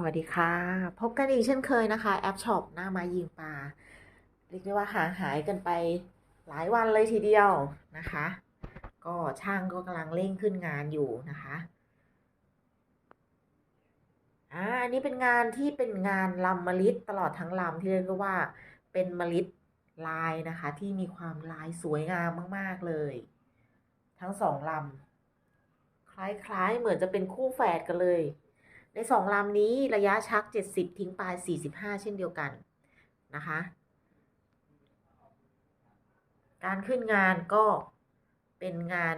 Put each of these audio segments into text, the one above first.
สวัสดีค่ะ พบกันอีกเช่นเคยนะคะ แอปช็อปหน้าม้ยิงปลาเรียกได้ว่าห่างหายกันไปหลายวันเลยทีเดียวนะคะ ก็ช่างก็กำลังเร่งขึ้นงานอยู่นะคะอ่าอันนี้เป็นงานที่เป็นงานลำมะลิดตลอดทั้งลำที่เรียกว่าเป็นมะลิดลายนะคะ ที่มีความลายสวยงามมาก ๆ เลย ทั้งสองลำคล้ายๆเหมือนจะเป็นคู่แฝดกันเลย ในสองลำนี้ระยะชัก 70 ทิ้งปลาย 45 เช่นเดียวกันนะคะ การขึ้นงานก็เป็นงาน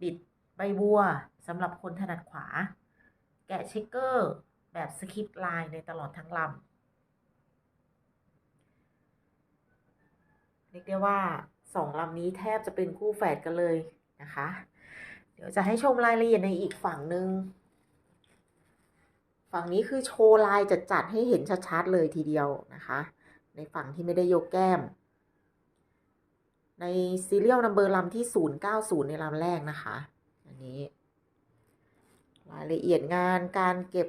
บิดใบบัวสำหรับคนถนัดขวา แกะเช็คเกอร์แบบสคริปต์ไลน์ในตลอดทั้งลำเรียกได้ว่าสองลำนี้แทบจะเป็นคู่แฝดกันเลยนะคะ เดี๋ยวจะให้ชมรายละเอียดในอีกฝั่งหนึ่ง ฝั่งนี้คือโชว์ลายจัดๆให้เห็นชัดๆเลยทีเดียวนะคะ ในฝั่งที่ไม่ได้โยกแก้ม ในซีเรียลนัมเบอร์ลำที่ 090 ในลำแรกนะคะ อันนี้ รายละเอียดงานการเก็บ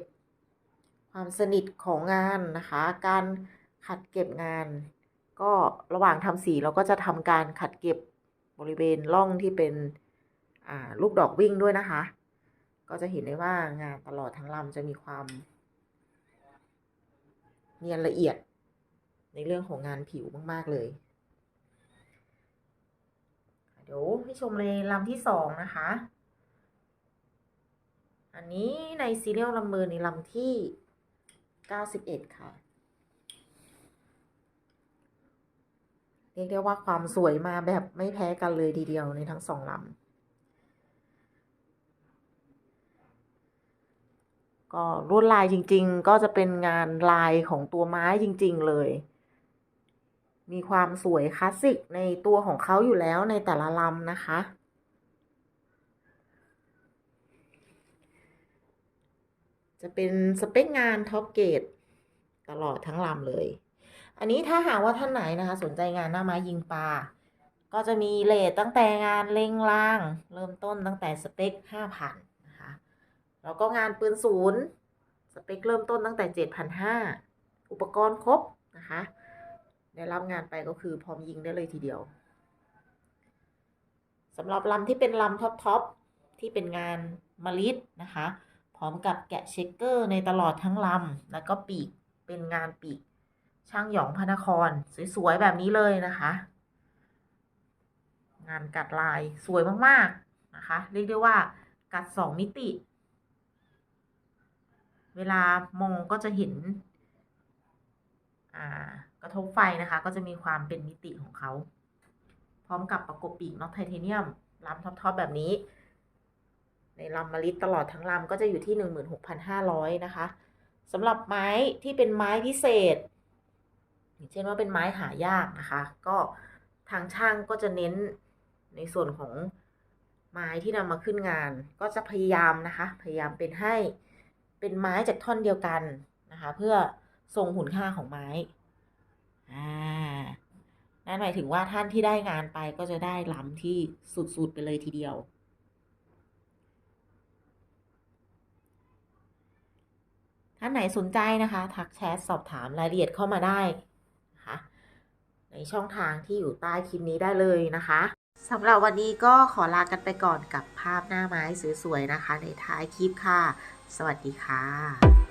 ความสนิทของงานนะคะ การขัดเก็บงาน ก็ระหว่างทำสีเราก็จะทำการขัดเก็บบริเวณร่องที่เป็นลูกดอกวิ่งด้วยนะคะ ก็จะเห็นได้ว่างานตลอดทั้งลำจะมีความ เนียนละเอียดในเรื่องของงานผิวมาก ๆ เลย เดี๋ยวให้ชมเลยลำที่สองนะคะ อันนี้ในซีเรียลลำเบอร์ในลำที่ 91 ค่ะ เรียกได้ว่าความสวยมาแบบไม่แพ้กันเลยทีเดียวในทั้งสองลำ ก็ลวดลายจริง ๆ ก็จะเป็นงานลายของตัวไม้จริง ๆ เลย มีความสวยคลาสสิกในตัวของเขาอยู่แล้วในแต่ละลำนะคะ จะเป็นสเปคงานท็อปเกรดตลอดทั้งลำเลย อันนี้ถ้าหากว่าท่านไหนนะคะ สนใจงานหน้าไม้ยิงปลา ก็จะมีเลทตั้งแต่งานเล็งล่าง เริ่มต้นตั้งแต่สเปค5,000น แล้วก็งานปืนศูนย์สเปคเริ่มต้นตั้งแต่ 7,500 อุปกรณ์ครบนะคะได้รับงานไปก็คือพร้อมยิงได้เลยทีเดียวสำหรับลำที่เป็นลำท็อปทอปที่เป็นงานมลิดนะคะ พร้อมกับแกะเช็คเกอร์ในตลอดทั้งลำแล้วก็ปีกเป็นงานปีก ช่างหยองพนคร สวย ๆ แบบนี้เลยนะคะ งานกัดลายสวยมาก ๆ นะคะ เรียกได้ว่ากัดสองมิติ เวลามองก็จะเห็นกระทบไฟนะคะ ก็จะมีความเป็นมิติของเขา พร้อมกับประกบปีกน็อตไทเทเนียมลำท็อปๆแบบนี้ ในลำมะลิตลอดทั้งลำก็จะอยู่ที่ 16,500 นะคะสำหรับไม้ที่เป็นไม้พิเศษ อย่างเช่นว่าเป็นไม้หายากนะคะ ก็ทางช่างก็จะเน้นในส่วนของไม้ที่นำมาขึ้นงาน ก็จะพยายามนะคะ พยายามเป็นให้ เป็นไม้จากท่อนเดียวกันนะคะ เพื่อทรงหุ่นค่าของไม้ อ่า นั่นหมายถึงว่าท่านที่ได้งานไปก็จะได้ลำที่สุด ๆ ไปเลยทีเดียว ท่านไหนสนใจนะคะ ทักแชทสอบถามรายละเอียดเข้ามาได้นะคะ ในช่องทางที่อยู่ใต้คลิปนี้ได้เลยนะคะสำหรับวันนี้ก็ขอลากันไปก่อนกับภาพหน้าไม้สวยๆนะคะ ในท้ายคลิปค่ะ สวัสดีค่ะ